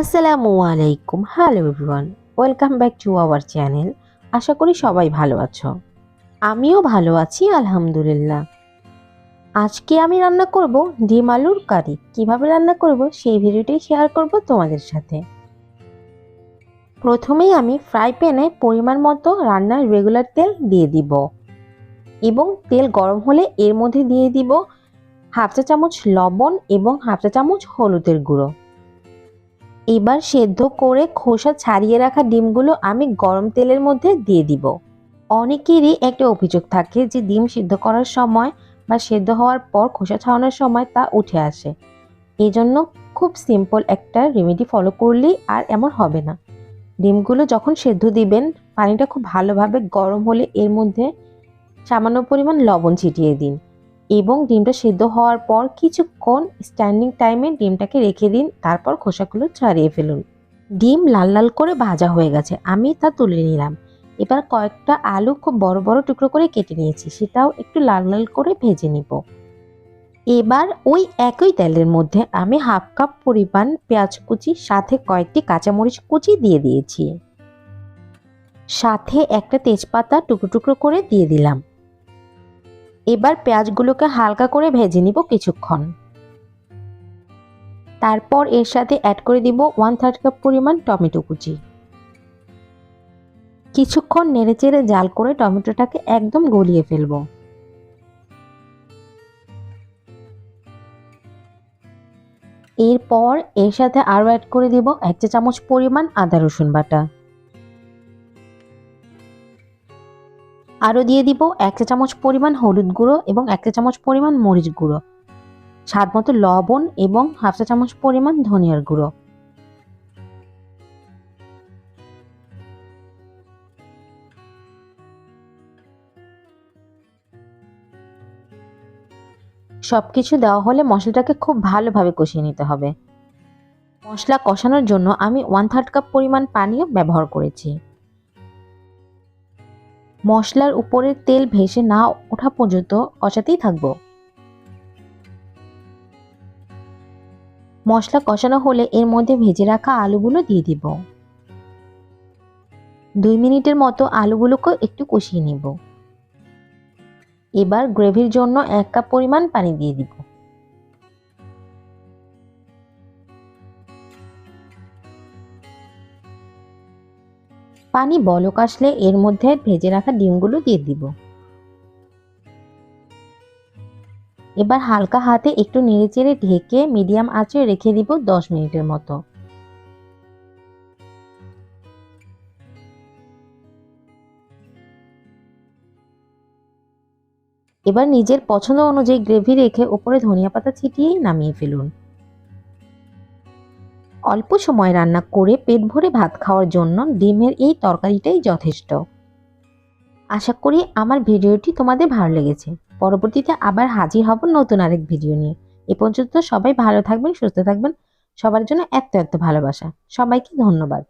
আসসালামু আলাইকুম। Hello everyone welcome back to our channel আশা করি সবাই ভালো আছো। আমিও ভালো আছি, আলহামদুলিল্লাহ। আজকে আমি রান্না করব ডিম আলুর কারি। কীভাবে রান্না করব সেই ভিডিওটি শেয়ার করব তোমাদের সাথে। প্রথমেই আমি ফ্রাই প্যানে পরিমাণ মতো রান্নার রেগুলার তেল দিয়ে দিব। এবং তেল গরম হলে এর মধ্যে দিয়ে দিব হাফ চা চামচ লবণ এবং হাফ চা চামচ হলুদের গুঁড়ো। এবার সেদ্ধ করে খোসা ছাড়িয়ে রাখা ডিমগুলো আমি গরম তেলের মধ্যে দিয়ে দিব। অনেকেরই একটা অভিযোগ থাকে যে ডিম সিদ্ধ করার সময় বা সেদ্ধ হওয়ার পর খোসা ছাড়ানোর সময় তা উঠে আসে। এই জন্য খুব সিম্পল একটা রেমেডি ফলো করলেই আর এমন হবে না। ডিমগুলো যখন সেদ্ধ দিবেন, পানিটা খুব ভালোভাবে গরম হলে এর মধ্যে সামান্য পরিমাণ লবণ ছিটিয়ে দিন। এবং ডিমটা সেদ্ধ হওয়ার পর কিছুক্ষণ স্ট্যান্ডিং টাইমে ডিমটাকে রেখে দিন, তারপর খোসাগুলো ছাড়িয়ে ফেলুন। ডিম লাল লাল করে ভাজা হয়ে গেছে, আমি তা তুলে নিলাম। এবার কয়েকটা আলু খুব বড় বড় টুকরো করে কেটে নিয়েছি, সেটাও একটু লাল লাল করে ভেজে নিব। এবার ওই একই তেলের মধ্যে আমি হাফ কাপ পরিমাণ পেঁয়াজ কুচি, সাথে কয়েকটি কাঁচামরিচ কুচি দিয়ে দিয়েছি। সাথে একটা তেজপাতা টুকরো টুকরো করে দিয়ে দিলাম। এবার পেঁয়াজগুলোকে হালকা করে ভেজে নিব কিছুক্ষণ। তারপর এর সাথে অ্যাড করে দিব ওয়ান থার্ড কাপ পরিমাণ টমেটো কুচি। কিছুক্ষণ নেড়েচেড়ে জাল করে টমেটোটাকে একদম গলিয়ে ফেলব। এরপর এর সাথে আরও অ্যাড করে দিব এক চা চামচ পরিমাণ আদা রসুন বাটা। আরও দিয়ে দিব এক চা চামচ পরিমাণ হলুদ গুঁড়ো এবং এক চা চামচ পরিমাণ মরিচ গুঁড়ো। স্বাদ মতো লবণ এবং হাফ চা চামচ পরিমাণ ধনিয়ার গুঁড়ো। সব কিছু দেওয়া হলে মশলাটাকে খুব ভালোভাবে কষিয়ে নিতে হবে। মশলা কষানোর জন্য আমি ওয়ান থার্ড কাপ পরিমাণ পানিও ব্যবহার করেছি। মশলার উপরের তেল ভেসে না ওঠা পর্যন্ত কষাতেই থাকব। মশলা কষানো হলে এর মধ্যে ভেজে রাখা আলুগুলো দিয়ে দিব। দুই মিনিটের মতো আলুগুলোকে একটু কষিয়ে নিব। এবার গ্রেভির জন্য এক কাপ পরিমাণ পানি দিয়ে দিব। পানি বলক আসলে এর মধ্যে ভেজে রাখা ডিমগুলো দিয়ে দিব। এবার হালকা হাতে একটু নেড়েচেড়ে ঢেকে মিডিয়াম আঁচে রেখে দিব দশ মিনিটের মতো। এবার নিজের পছন্দ অনুযায়ী গ্রেভি রেখে ওপরে ধনিয়া পাতা ছিটিয়েই নামিয়ে ফেলুন। অল্প সময় রান্না করে পেট ভরে ভাত খাওয়ার জন্য ডিমের এই তরকারিটাই যথেষ্ট। আশা করি আমার ভিডিওটি তোমাদের ভালো লেগেছে। পরবর্তীতে আবার হাজির হব নতুন আরেক ভিডিও নিয়ে। এ পর্যন্ত সবাই ভালো থাকবেন, সুস্থ থাকবেন। সবার জন্য এত এত ভালোবাসা। সবাইকে ধন্যবাদ।